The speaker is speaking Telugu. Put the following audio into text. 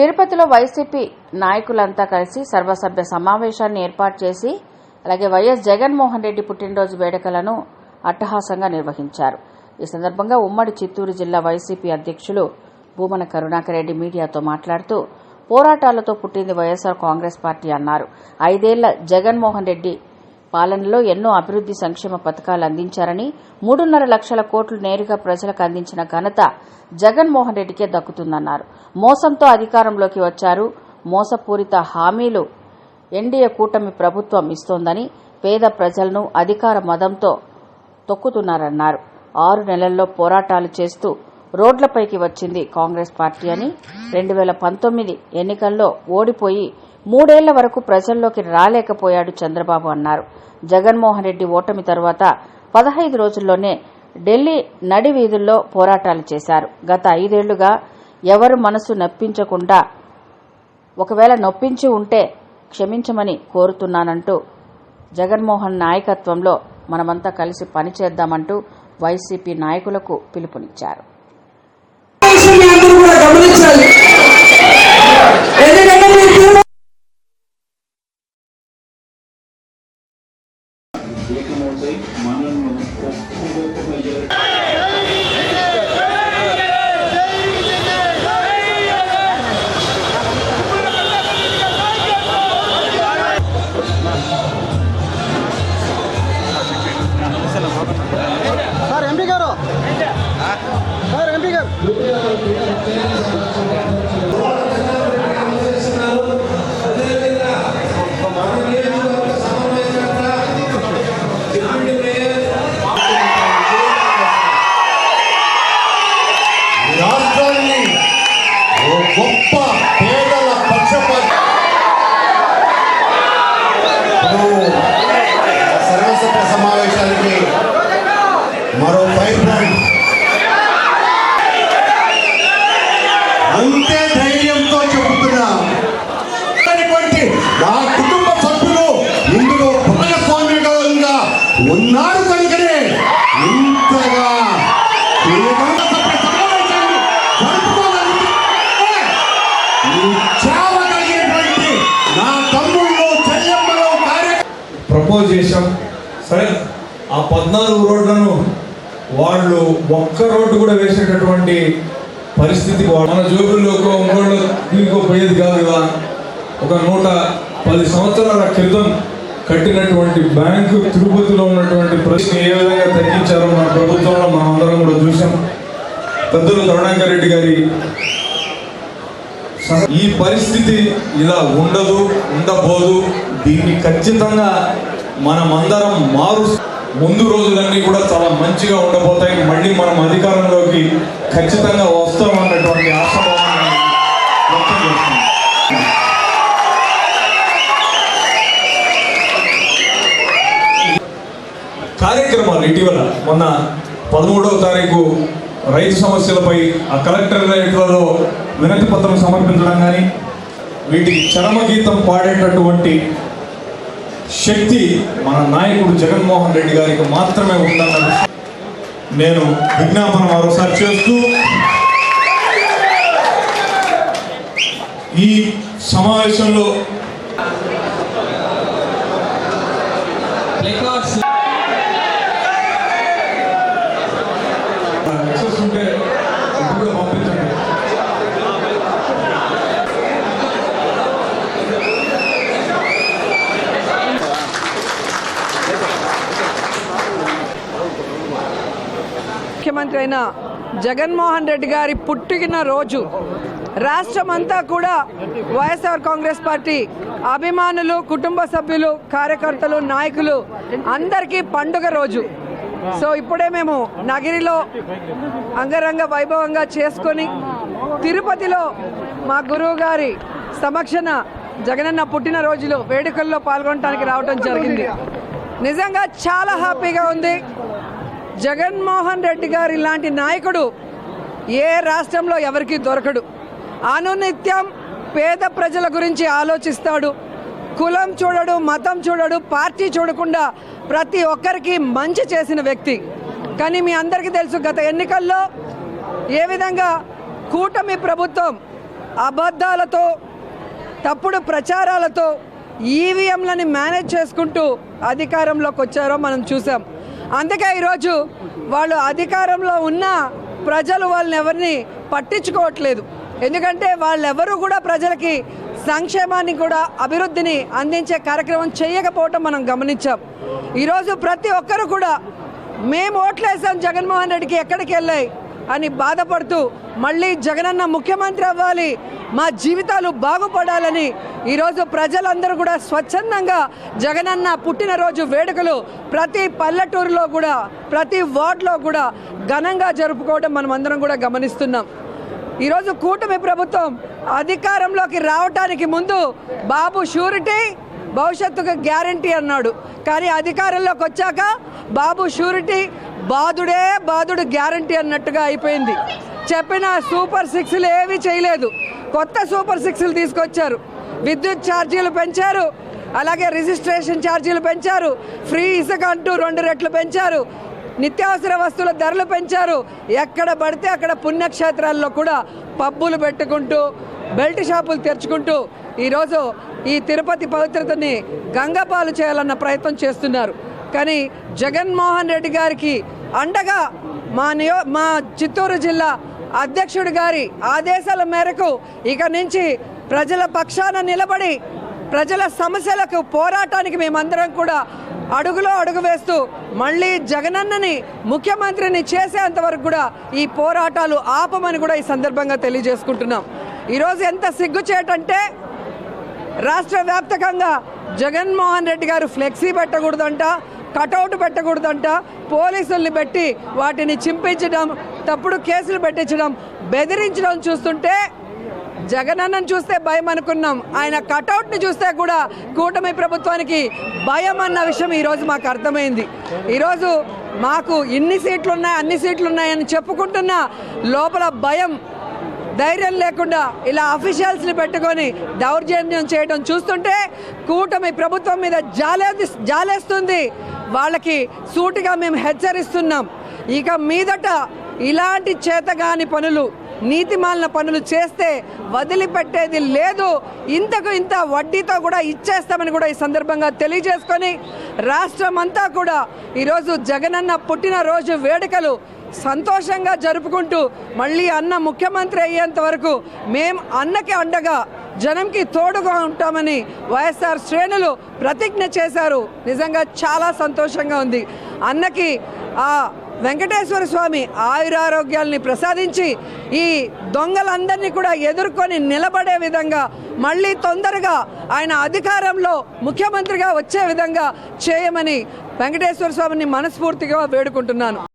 తిరుపతిలో వైసీపీ నాయకులంతా కలిసి సర్వసభ్య సమావేశాన్ని ఏర్పాటు చేసి అలాగే వైఎస్ జగన్మోహన్ రెడ్డి పుట్టినరోజు వేడుకలను అట్టహాసంగా నిర్వహించారు. ఈ సందర్భంగా ఉమ్మడి చిత్తూరు జిల్లా వైసీపీ అధ్యక్షులు భూమన కరుణాకర్ రెడ్డి మీడియాతో మాట్లాడుతూ పోరాటాలతో పుట్టింది వైఎస్సార్ కాంగ్రెస్ పార్టీ అన్నారు. ఐదేళ్ళ జగన్మోహన్ రెడ్డి పాలనలో ఎన్నో అభివృద్ది సంక్షేమ పథకాలు అందించారని మూడున్నర లక్షల కోట్లు నేరుగా ప్రజలకు అందించిన ఘనత జగన్మోహన్ రెడ్డికే దక్కుతుందన్నారు. మోసంతో అధికారంలోకి వచ్చారు. మోసపూరిత హామీలు ఎన్డీఏ కూటమి ప్రభుత్వం ఇస్తోందని పేద ప్రజలను అధికార మదంతో తొక్కుతున్నారన్నారు. ఆరు నెలల్లో పోరాటాలు చేస్తూ రోడ్లపైకి వచ్చింది కాంగ్రెస్ పార్టీ అని రెండు వేల పంతొమ్మిది ఎన్నికల్లో ఓడిపోయి మూడేళ్ళ వరకు ప్రజల్లోకి రాలేకపోయాడు చంద్రబాబు అన్నారు. జగన్మోహన్ రెడ్డి ఓటమి తర్వాత పదహైదు రోజుల్లోనే ఢిల్లీ నడి వీధుల్లో పోరాటాలు చేశారు. గత ఐదేళ్ళుగా ఎవరు మనసు నొప్పించకుండా ఒకవేళ నొప్పించి ఉంటే క్షమించమని కోరుతున్నానంటూ జగన్మోహన్ నాయకత్వంలో మనమంతా కలిసి పనిచేద్దామంటూ వైసీపీ నాయకులకు పిలుపునిచ్చారు. సార్ ఎంపీ గారు. సార్ ఎంపీ గారు. ప్రపోజ్ చేశాం. సరే ఆ పద్నాలుగు రోడ్లను వాళ్ళు ఒక్క రోడ్డు కూడా వేసేటటువంటి పరిస్థితి వా- మన జోబుల్లోకో ఇంకోళ్ళు దీనికో పోయేది కాదు కదా ఒక నూట పది సంవత్సరాల క్రితం కట్టినటువంటి బ్యాంకు తిరుపతిలో ఉన్నటువంటి ప్రశ్న ఏ విధంగా తగ్గించారో మన ప్రభుత్వంలో మనం అందరం కూడా చూసాం పెద్దలు కరుణాకర్ రెడ్డి గారి ఈ పరిస్థితి ఇలా ఉండదు ఉండబోదు. దీన్ని ఖచ్చితంగా మనమందరం మారు ముందు రోజులన్నీ కూడా చాలా మంచిగా ఉండబోతాయి. మళ్ళీ మనం అధికారంలోకి ఖచ్చితంగా వస్తాం అన్నటువంటి ఆశాభావాన్ని వ్యక్తం చేస్తున్నాం. కార్యక్రమాలు ఇటీవల మొన్న పదమూడవ తారీఖు రైతు సమస్యలపై ఆ కలెక్టరేట్లలో వినతి పత్రం సమర్పించడం కానీ వీటికి చరమగీతం పాడేటటువంటి శక్తి మన నాయకుడు జగన్మోహన్ రెడ్డి గారికి మాత్రమే ఉందన్న విషయం నేను విజ్ఞాపన మరోసారి చేస్తూ ఈ సమావేశంలో ఎక్సెస్ ఉంటే ఇప్పుడు పంపించండి ముఖ్యమంత్రి అయిన జగన్మోహన్ రెడ్డి గారి పుట్టిన రోజు. రాష్ట్రమంతా కూడా వైఎస్ఆర్ కాంగ్రెస్ పార్టీ అభిమానులు కుటుంబ సభ్యులు కార్యకర్తలు నాయకులు అందరికీ పండుగ రోజు. సో ఇప్పుడే మేము నగిరిలో అంగరంగ వైభవంగా చేసుకొని తిరుపతిలో మా గురువు గారి సమక్షన జగనన్న పుట్టినరోజులో వేడుకల్లో పాల్గొనడానికి రావడం జరిగింది. నిజంగా చాలా హ్యాపీగా ఉంది. జగన్మోహన్ రెడ్డి గారు ఇలాంటి నాయకుడు ఏ రాష్ట్రంలో ఎవరికి దొరకడు. అనునిత్యం పేద ప్రజల గురించి ఆలోచిస్తాడు. కులం చూడడు మతం చూడడు పార్టీ చూడకుండా ప్రతి ఒక్కరికి మంచి చేసిన వ్యక్తి. కానీ మీ అందరికీ తెలుసు గత ఎన్నికల్లో ఏ విధంగా కూటమి ప్రభుత్వం అబద్ధాలతో తప్పుడు ప్రచారాలతో ఈవీఎంలని మేనేజ్ చేసుకుంటూ అధికారంలోకి వచ్చారో మనం చూసాం అందుకే ఈరోజు వాళ్ళు అధికారంలో ఉన్న ప్రజలు వాళ్ళని ఎవరిని పట్టించుకోవట్లేదు. ఎందుకంటే వాళ్ళెవరూ కూడా ప్రజలకి సంక్షేమాన్ని కూడా అభివృద్ధిని అందించే కార్యక్రమం చేయకపోవటం మనం గమనించాం. ఈరోజు ప్రతి ఒక్కరు కూడా మేము ఓట్లేసాం జగన్మోహన్ రెడ్డికి ఎక్కడికి వెళ్ళాయి? అని బాధపడుతూ మళ్ళీ జగనన్న ముఖ్యమంత్రి అవ్వాలి. మా జీవితాలు బాగుపడాలని ఈరోజు ప్రజలందరూ కూడా స్వచ్ఛందంగా జగనన్న పుట్టినరోజు వేడుకలు ప్రతి పల్లెటూరులో కూడా ప్రతి వార్డులో కూడా ఘనంగా జరుపుకోవడం మనం అందరం కూడా గమనిస్తున్నాం. ఈరోజు కూటమి ప్రభుత్వం అధికారంలోకి రావటానికి ముందు బాబు షూరిటీ భవిష్యత్తుకు గ్యారంటీ అన్నాడు. కానీ అధికారంలోకి వచ్చాక బాబు షూరిటీ బాధుడే బాధుడు గ్యారంటీ అన్నట్టుగా అయిపోయింది. చెప్పిన సూపర్ సిక్స్లు ఏవి చేయలేదు. కొత్త సూపర్ సిక్స్లు తీసుకొచ్చారు. విద్యుత్ ఛార్జీలు పెంచారు. అలాగే రిజిస్ట్రేషన్ ఛార్జీలు పెంచారు. ఫ్రీ ఇసుక అంటూ రెండు రెట్లు పెంచారు. నిత్యావసర వస్తువుల ధరలు పెంచారు. ఎక్కడ పడితే అక్కడ పుణ్యక్షేత్రాల్లో కూడా పబ్బులు పెట్టుకుంటూ బెల్ట్ షాపులు తెరుచుకుంటూ ఈరోజు ఈ తిరుపతి పవిత్రతని గంగపాలు చేయాలన్న ప్రయత్నం చేస్తున్నారు. కానీ జగన్మోహన్ రెడ్డి గారికి అండగా మా నియో మా చిత్తూరు జిల్లా అధ్యక్షుడి గారి ఆదేశాల మేరకు ఇక నుంచి ప్రజల పక్షాన నిలబడి ప్రజల సమస్యలకు పోరాటానికి మేమందరం కూడా అడుగులో అడుగు వేస్తూ మళ్ళీ జగనన్నని ముఖ్యమంత్రిని చేసేంత వరకు కూడా ఈ పోరాటాలు ఆపమని కూడా ఈ సందర్భంగా తెలియజేసుకుంటున్నాం. ఈరోజు ఎంత సిగ్గుచేటంటే రాష్ట్ర వ్యాప్తకంగా జగన్మోహన్ రెడ్డి గారు ఫ్లెక్సీ పెట్టకూడదంట కటౌట్ పెట్టకూడదంట. పోలీసుల్ని పెట్టి వాటిని చింపించడం తప్పుడు కేసులు పెట్టించడం బెదిరించడం చూస్తుంటే జగనన్నను చూస్తే భయం అనుకున్నాం. ఆయన కటౌట్ని చూస్తే కూడా కూటమి ప్రభుత్వానికి భయం అన్న విషయం ఈరోజు మాకు అర్థమైంది. ఈరోజు మాకు ఇన్ని సీట్లు ఉన్నాయి అన్ని సీట్లు ఉన్నాయని చెప్పుకుంటున్న లోపల భయం ధైర్యం లేకుండా ఇలా అఫీషియల్స్ని పెట్టుకొని దౌర్జన్యం చేయడం చూస్తుంటే కూటమి ప్రభుత్వం మీద జాలే జాలేస్తుంది. వాళ్ళకి సూటిగా మేము హెచ్చరిస్తున్నాం. ఇక మీదట ఇలాంటి చేతగాని పనులు నీతిమాలిన పనులు చేస్తే వదిలిపెట్టేది లేదు. ఇంతకు ఇంత వడ్డీతో కూడా ఇచ్చేస్తామని కూడా ఈ సందర్భంగా తెలియజేసుకొని రాష్ట్రం అంతా కూడా ఈరోజు జగనన్న పుట్టినరోజు వేడుకలు సంతోషంగా జరుపుకుంటూ మళ్ళీ అన్న ముఖ్యమంత్రి అయ్యేంత వరకు మేం అన్నకి అండగా జనంకి తోడుగా ఉంటామని వైఎస్ఆర్ శ్రేణులు ప్రతిజ్ఞ చేశారు. నిజంగా చాలా సంతోషంగా ఉంది. అన్నకి ఆ వెంకటేశ్వర స్వామి ఆయురారోగ్యాల్ని ప్రసాదించి ఈ దొంగలందరినీ కూడా ఎదుర్కొని నిలబడే విధంగా మళ్ళీ తొందరగా ఆయన అధికారంలో ముఖ్యమంత్రిగా వచ్చే విధంగా చేయమని వెంకటేశ్వర స్వామిని మనస్ఫూర్తిగా వేడుకుంటున్నాను.